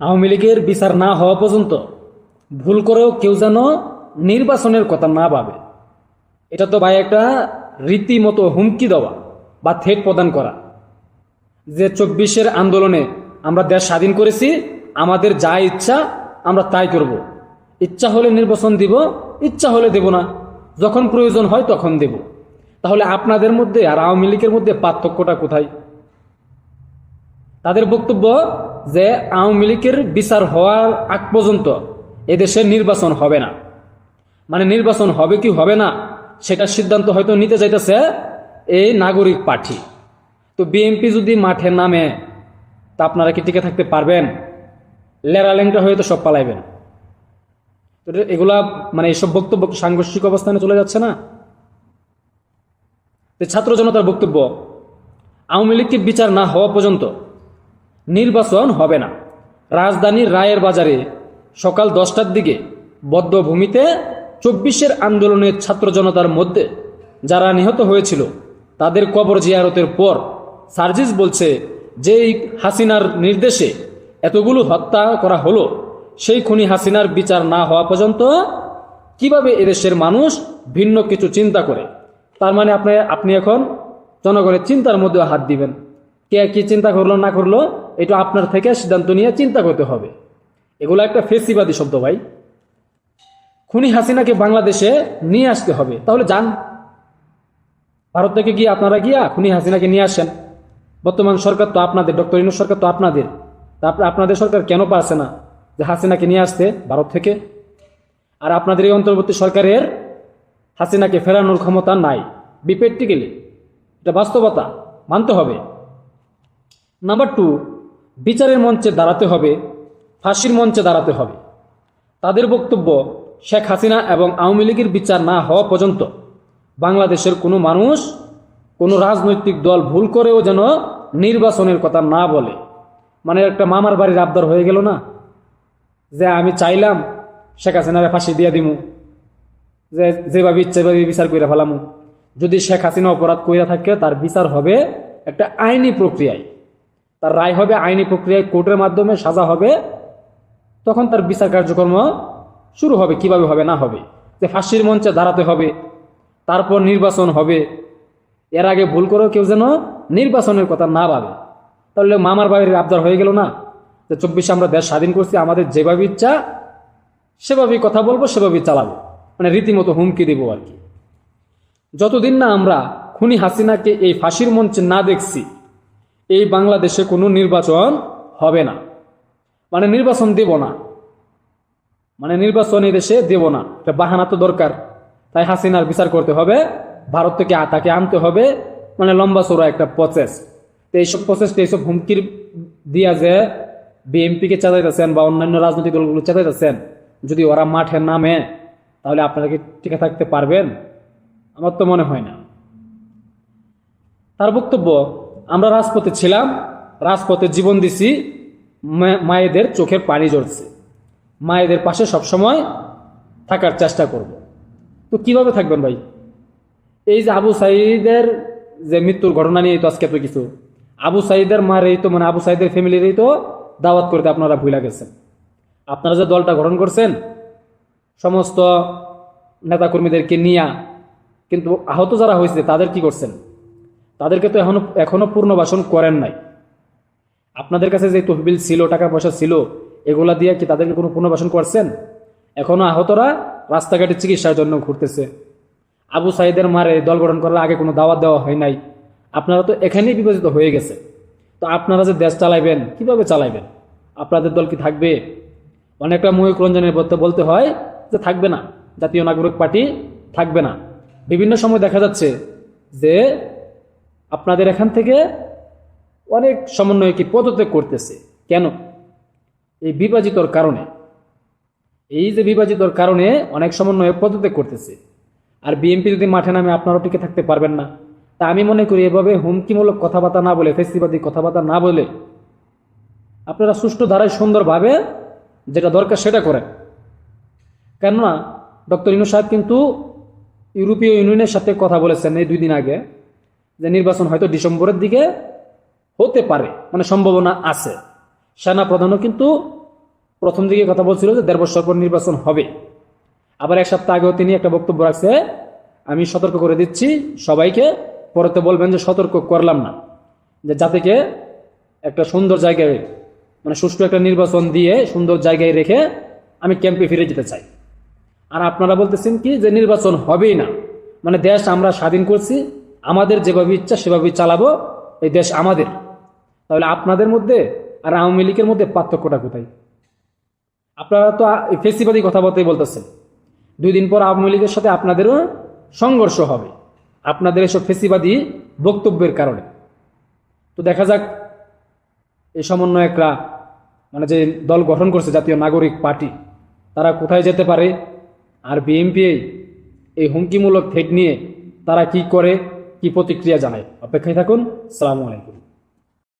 আওয়ামী লীগের বিচার না হওয়া পর্যন্ত ভুল করেও কেউ যেন নির্বাচনের কথা না ভাবে। এটা তো ভাই একটা রীতিমতো হুমকি দেওয়া বা থেট প্রদান করা। যে চব্বিশের আন্দোলনে আমরা দেশ স্বাধীন করেছি, আমাদের যা ইচ্ছা আমরা তাই করব। ইচ্ছা হলে নির্বাচন দিব, ইচ্ছা হলে দেব না। যখন প্রয়োজন হয় তখন দেব। তাহলে আপনাদের মধ্যে আর আওয়ামী লীগের মধ্যে পার্থক্যটা কোথায়? তাদের বক্তব্য যে আওয়ামী লীগের বিচার হওয়ার আগ পর্যন্ত এদেশে নির্বাচন হবে না। মানে নির্বাচন হবে কি হবে না সেটার সিদ্ধান্ত হয়তো নিতে চাইতেছে এই নাগরিক পার্টি। তো বিএনপি যদি মাঠে নামে, তা আপনারা কি টিকে থাকতে পারবেন? লেরালেংটা হয়ে তো সব পালাইবেন। তো এগুলা মানে এইসব বক্তব্য সাংঘর্ষিক অবস্থানে চলে যাচ্ছে না? ছাত্র জনতার বক্তব্য, আওয়ামী লীগকে বিচার না হওয়া পর্যন্ত নির্বাচন হবে না। রাজধানীর রায়ের বাজারে সকাল দশটার দিকে বদ্ধভূমিতে চব্বিশের আন্দোলনের ছাত্র জনতার মধ্যে যারা নিহত হয়েছিল, তাদের কবর জিয়ারতের পর সার্জিস বলছে, যে হাসিনার নির্দেশে এতগুলো হত্যা করা হলো, সেই খুনি হাসিনার বিচার না হওয়া পর্যন্ত কীভাবে এদেশের মানুষ ভিন্ন কিছু চিন্তা করে? তার মানে আপনি আপনি এখন জনগণের চিন্তার মধ্যে হাত দিবেন। কে কি চিন্তা করল, না করল এটা আপনার থেকে সিদ্ধান্ত নিয়ে চিন্তা করতে হবে। এগুলো একটা ফেসিবাদী শব্দ ভাই। খুনি হাসিনাকে বাংলাদেশে নিয়ে আসতে হবে। তাহলে যান। ভারত থেকে গিয়ে আপনারা গিয়া খুনি হাসিনাকে নিয়ে আসেন? বর্তমান সরকার তো আপনাদের, ডক্টর ইনু সরকার তো আপনাদের। তারপরে আপনাদের সরকার কেন পারছে না যে হাসিনাকে নিয়ে আসতে ভারত থেকে? আর আপনাদের এই অন্তর্বর্তী সরকারের হাসিনাকে ফেরানোর ক্ষমতা নাই। বিপেট্টিক্যালি এটা বাস্তবতা। মানতে হবে। নাম্বার টু বিচারের মঞ্চে দাঁড়াতে হবে, ফাঁসির মঞ্চে দাঁড়াতে হবে। তাদের বক্তব্য শেখ হাসিনা এবং আওয়ামী লীগের বিচার না হওয়া পর্যন্ত বাংলাদেশের কোনো মানুষ, কোনো রাজনৈতিক দল ভুল করেও যেন নির্বাচনের কথা না বলে। মানে একটা মামার বাড়ির আবদার হয়ে গেল না? যে আমি চাইলাম শেখ হাসিনারে ফাঁসি দিয়ে দিমু, যে যেভাবে ইচ্ছে এভাবে বিচার করে ফেলামু। যদি শেখ হাসিনা অপরাধ কইরা থাকে, তার বিচার হবে একটা আইনি প্রক্রিয়ায়। তার রায় হবে আইনি প্রক্রিয়ায় কোর্টের মাধ্যমে সাজা হবে, তখন তার বিচার কার্যক্রম শুরু হবে, কীভাবে হবে, না হবে। যে ফাঁসির মঞ্চে দাঁড়াতে হবে, তারপর নির্বাচন হবে, এর আগে ভুল করেও কেউ যেন নির্বাচনের কথা না ভাবে। তাহলে মামার বাড়ির আবদার হয়ে গেল না? যে চব্বিশে আমরা দেশ স্বাধীন করছি, আমাদের যেভাবে ইচ্ছা, সেভাবেই কথা বলব, সেভাবেই চালাবো। মানে রীতিমতো হুমকি দেবো আর কি। যতদিন না আমরা খুনি হাসিনাকে এই ফাঁসির মঞ্চে না দেখছি এই বাংলাদেশে কোনো নির্বাচন হবে না। মানে নির্বাচন দেব না। মানে নির্বাচন এই দেশে দেব না। এটা বাহানা তো দরকার। তাই হাসিনার বিচার করতে হবে। ভারত থেকে তাকে আনতে হবে। মানে লম্বা চড়া একটা প্রসেস তো এইসব প্রসেসটা এইসব হুমকির দিয়া যে বিএনপিকে চালাইতেছেন বা অন্যান্য রাজনৈতিক দলগুলো চালাইতেছেন যদি ওরা মাঠে নামে, তাহলে আপনারা কি টিকে থাকতে পারবেন? আমার তো মনে হয় না। তার বক্তব্য আমরা রাজপথে ছিলাম, রাজপথে জীবন দিছি মায়েদের চোখের পানি ঝরছে। মায়েদের পাশে সবসময় থাকার চেষ্টা করব। তো কীভাবে থাকবেন ভাই? এই যে আবু সাইদের যে মৃত্যুর ঘটনা নিয়ে তো আজকে এত কিছু। আবু সাইদের মার এই তো মানে আবু সাইদের ফ্যামিলিরই তো দাওয়াত করতে আপনারা ভুলে গেছেন। আপনারা যে দলটা গঠন করছেন, সমস্ত নেতাকর্মীদেরকে নিয়া, কিন্তু আহত যারা হয়েছে তাদের কি করছেন? তাদেরকে তো এখনও এখনও পূর্ণবাসন করেন নাই। আপনাদের কাছে যে তহবিল ছিল টাকা পয়সা ছিল, এগুলা দিয়ে কি তাদেরকে কোনো পুনর্বাসন করছেন? এখনও আহতরা রাস্তাঘাটে চিকিৎসার জন্য ঘুরতেছে। আবু সাইদের মারে দল গঠন করার আগে কোনো দাওয়াত দেওয়া হয় নাই। আপনারা তো এখানেই বিভাজিত হয়ে গেছে। তো আপনারা যে দেশ চালাইবেন, কীভাবে চালাইবেন? আপনাদের দল কি থাকবে? অনেকটা মহিক রঞ্জনের বলতে হয় যে থাকবে না। জাতীয় নাগরিক পার্টি থাকবে না। বিভিন্ন সময় দেখা যাচ্ছে যে আপনাদের এখান থেকে অনেক সমন্বয়কে পদত্যাগ করতেছে। কেন? এই বিভাজিতর কারণে। এই যে বিভাজিতর কারণে অনেক সমন্বয় পদত্যাগ করতেছে। আর বিএনপি যদি মাঠে নামে আপনারাও টিকে থাকতে পারবেন না। তা আমি মনে করি এভাবে হুমকিমূলক কথাবার্তা না বলে ফেস্টিবাদী কথাবার্তা না বলে আপনারা সুষ্ঠু ধারায় সুন্দরভাবে যেটা দরকার সেটা করেন। কেননা, ডক্টর ইনু সাহেব কিন্তু ইউরোপীয় ইউনিয়নের সাথে কথা বলেছেন এই দুই দিন আগে। যে নির্বাচন হয়তো ডিসেম্বরের দিকে হতে পারে মানে সম্ভাবনা আছে। সেনা প্রধানও কিন্তু প্রথম দিকে কথা বলছিল যে দেড় বছর পর নির্বাচন হবে। আবার এক সপ্তাহ আগেও তিনি একটা বক্তব্য রাখছে, আমি সতর্ক করে দিচ্ছি সবাইকে পরেতে বলবেন যে সতর্ক করলাম না। যে যাতেকে একটা সুন্দর জায়গায় মানে সুষ্ঠু একটা নির্বাচন দিয়ে সুন্দর জায়গায় রেখে আমি ক্যাম্পে ফিরে যেতে চাই। আর আপনারা বলতেছেন কি যে নির্বাচন হবেই না। মানে দেশ আমরা স্বাধীন করছি আমাদের যেভাবে ইচ্ছা সেভাবেই চালাবো, এই দেশ আমাদের। তাহলে আপনাদের মধ্যে আর আওয়ামী লীগের মধ্যে পার্থক্যটা কোথায়? আপনারা তো ফেসিবাদী কথাবার্তাই বলতেছেন। দুই দিন পর আওয়ামী লীগের সাথে আপনাদেরও সংঘর্ষ হবে, আপনাদের এসব ফেসিবাদী বক্তব্যের কারণে। তো দেখা যাক, এই সমন্বয়করা মানে যে দল গঠন করছে জাতীয় নাগরিক পার্টি, তারা কোথায় যেতে পারে? আর বিএনপি এই হুমকিমূলক থেট নিয়ে তারা কি করে? কি প্রতিক্রিয়া জানায়? অপেক্ষায় থাকুন। সালামু আলাইকুম।